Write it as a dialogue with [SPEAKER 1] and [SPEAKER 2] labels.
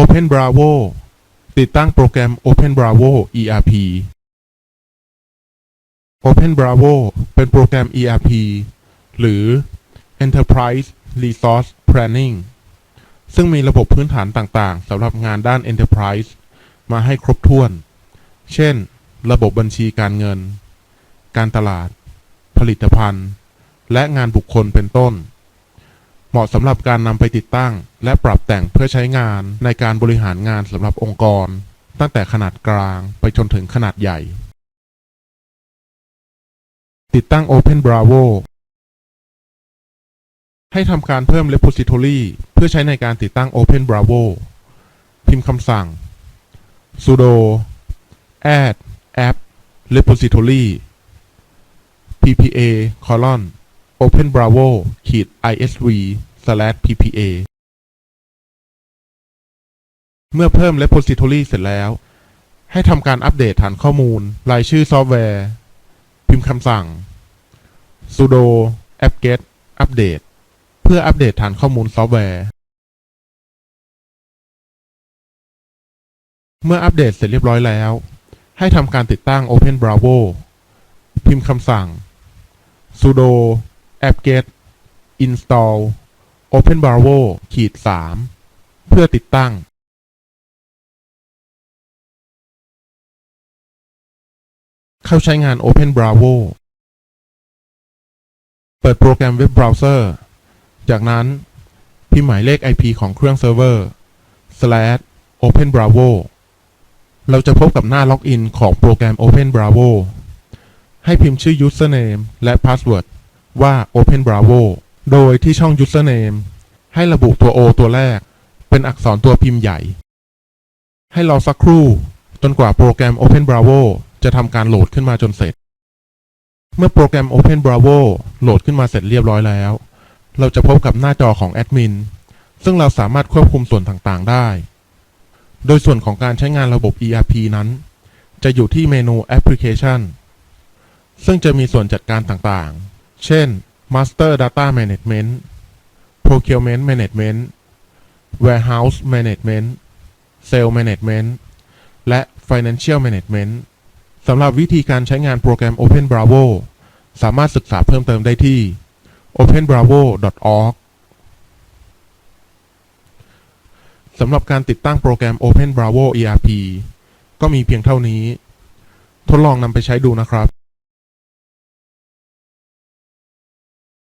[SPEAKER 1] Open Bravo ติดตั้งโปรแกรม Open Bravo ERP Open Bravo เป็นโปรแกรม ERP หรือ Enterprise Resource Planning ซึ่งมีระบบพื้นฐานต่างๆสำหรับงานด้าน Enterprise มาให้ครบถ้วน เช่น ระบบบัญชีการเงิน การตลาด ผลิตภัณฑ์ และงานบุคคลเป็นต้น เหมาะสำหรับการนำไปติดตั้ง และปรับแต่งเพื่อใช้งานในการบริหารงานสำหรับองค์กร ตั้งแต่ขนาดกลางไปจนถึงขนาดใหญ่ ติดตั้ง Open Bravo ให้ทำการเพิ่ม repository เพื่อใช้ในการติดตั้ง Open Bravo พิมพ์คำสั่ง sudo add app repository ppa colon openbravo-isv/ppa เมื่อเพิ่ม repository เสร็จแล้ว ให้ทำการอัปเดตฐานข้อมูล รายชื่อซอฟต์แวร์ พิมพ์คำสั่ง sudo apt-get update เพื่ออัปเดตฐานข้อมูลซอฟต์แวร์ เมื่ออัปเดตเสร็จเรียบร้อยแล้ว ให้ทำการติดตั้ง Open Bravo พิมพ์คำสั่ง sudo apt-get install Open Bravo ขีด3เพื่อติดตั้ง เข้าใช้งาน Open Bravo เปิดโปรแกรมเว็บเบราว์เซอร์ จากนั้น พิมพ์หมายเลข IP ของเครื่องเซิร์ฟเวอร์ slash open bravo เราจะพบกับหน้าล็อกอินของโปรแกรม Open Bravo ให้พิมพ์ชื่อ username และ password ว่า Open Bravo โดยที่ช่อง username ให้ระบุตัว O ตัวแรก เป็นอักษรตัวพิมพ์ใหญ่ ให้รอสักครู่ จนกว่าโปรแกรม Open Bravo จะทำการโหลดขึ้นมาจนเสร็จ เมื่อโปรแกรม Open Bravo โหลดขึ้นมาเสร็จเรียบร้อยแล้ว เราจะพบกับหน้าจอของแอดมินซึ่งเราสามารถควบคุมส่วนต่างๆ ได้ โดยส่วนของการใช้งานระบบ ERP นั้น จะอยู่ที่เมนู Application ซึ่งจะมีส่วนจัดการต่างๆ เช่น Master Data Management Procurement Management Warehouse Management Sales Management และ Financial Management สำหรับวิธีการใช้งานโปรแกรม Open Bravo สามารถศึกษาเพิ่มเติมได้ที่ openbravo.org สำหรับการติดตั้งโปรแกรม Open Bravo ERP ก็มีเพียงเท่านี้ ทดลองนำไปใช้ดูนะครับ